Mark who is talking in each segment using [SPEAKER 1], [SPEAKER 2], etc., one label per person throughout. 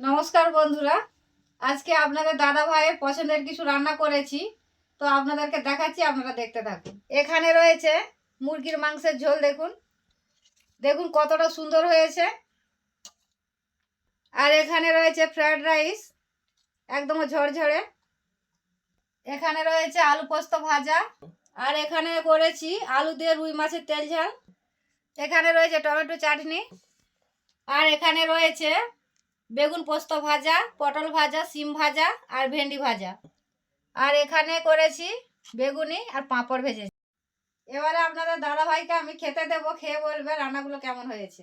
[SPEAKER 1] নমস্কার বন্ধুরা। আজকে আপনাদের দাদা ভাইয়ের পছন্দের কিছু রান্না করেছি। তো আপনাদেরকে দেখাচ্ছি, আপনারা দেখতে থাকুন। এখানে রয়েছে মুরগির মাংসের ঝোল, দেখুন। দেখুন কতটা সুন্দর হয়েছে। আর এখানে রয়েছে ফ্রায়েড রাইস, একদম ঝরঝরে। এখানে রয়েছে আলু পোস্ত ভাজা। আর এখানে করেছি আলু দিয়ে রুই মাছের তেল ঝাল। এখানে রয়েছে টমেটো চাটনি। আর এখানে রয়েছে বেগুন পোস্ত ভাজা, পটল ভাজা সিম ভাজা আর ভেন্ডি ভাজা। আর এখানে করেছি বেগুনি আর পাঁপড় ভেজেছি। এবারে আপনাদের দাদাভাইকে আমি খেতে দেবো, খেয়ে বলবে রান্নাগুলো কেমন হয়েছে।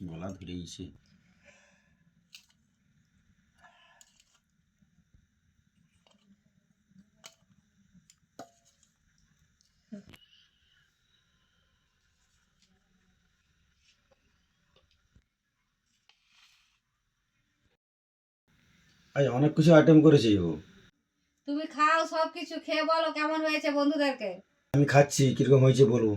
[SPEAKER 2] গলা ধরেইছে আজ অনেক কিছু আইটেম করেছি ও।
[SPEAKER 1] তুমি খাও সব কিছু খেয়ে বলো কেমন হয়েছে বন্ধুদেরকে।
[SPEAKER 2] আমি খাচ্ছি কীরকম হয়েছে বলব।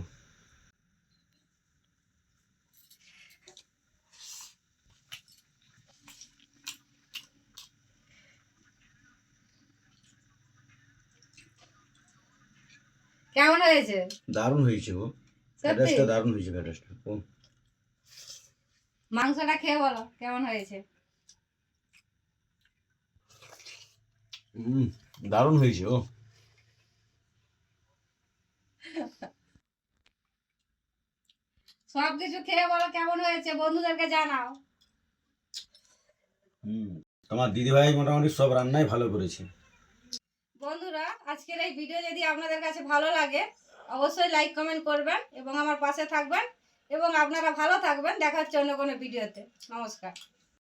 [SPEAKER 1] কেমন হয়েছে?
[SPEAKER 2] দারুণ হয়েছে ও
[SPEAKER 1] সত্যি?
[SPEAKER 2] দারুণ হয়েছে গ্যাটাসটা ও।
[SPEAKER 1] মাংসটা খেয়ে বলো কেমন হয়েছে?
[SPEAKER 2] হুম দারুণ হয়েছে ও
[SPEAKER 1] সব কিছু খেয়ে বলো কেমন হয়েছে? বন্ধুদেরকে জানাও।
[SPEAKER 2] হুম তোমার দিদিভাই মোটামুটি সব রান্নাই ভালো করেছে।
[SPEAKER 1] আজকের এই ভিডিও যদি আপনাদের কাছে ভালো লাগে, অবশ্যই লাইক কমেন্ট করবেন এবং আমার পাশে থাকবেন এবং আপনারা ভালো থাকবেন। দেখার জন্য কোনো ভিডিওতে নমস্কার।